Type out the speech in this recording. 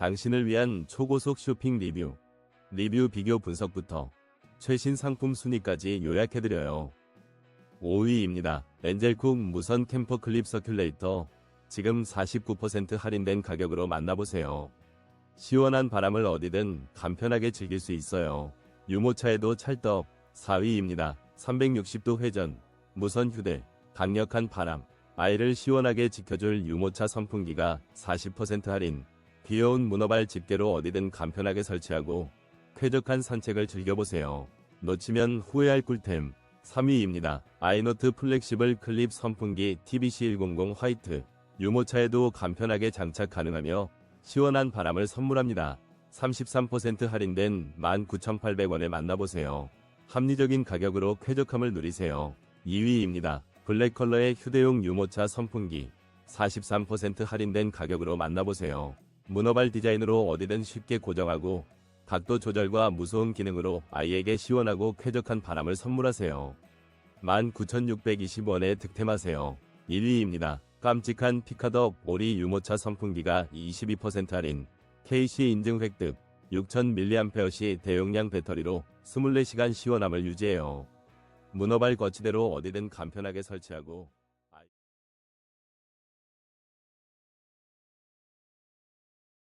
당신을 위한 초고속 쇼핑 리뷰, 리뷰 비교 분석부터 최신 상품 순위까지 요약해드려요. 5위입니다. 엔젤쿡 무선 캠퍼 클립 서큘레이터 지금 49% 할인된 가격으로 만나보세요. 시원한 바람을 어디든 간편하게 즐길 수 있어요. 유모차에도 찰떡 4위입니다. 360도 회전, 무선 휴대, 강력한 바람, 아이를 시원하게 지켜줄 유모차 선풍기가 40% 할인, 귀여운 문어발 집게로 어디든 간편하게 설치하고 쾌적한 산책을 즐겨보세요. 놓치면 후회할 꿀템 3위입니다. 아이노트 플렉시블 클립 선풍기 TBC100 화이트 유모차에도 간편하게 장착 가능하며 시원한 바람을 선물합니다. 33% 할인된 19,800원에 만나보세요. 합리적인 가격으로 쾌적함을 누리세요. 2위입니다. 블랙 컬러의 휴대용 유모차 선풍기 43% 할인된 가격으로 만나보세요. 문어발 디자인으로 어디든 쉽게 고정하고 각도 조절과 무서운 기능으로 아이에게 시원하고 쾌적한 바람을 선물하세요. 19,620원에 득템하세요. 1위입니다. 깜찍한 피카덕 오리 유모차 선풍기가 22% 할인, KC 인증 획득, 6000mAh 대용량 배터리로 24시간 시원함을 유지해요. 문어발 거치대로 어디든 간편하게 설치하고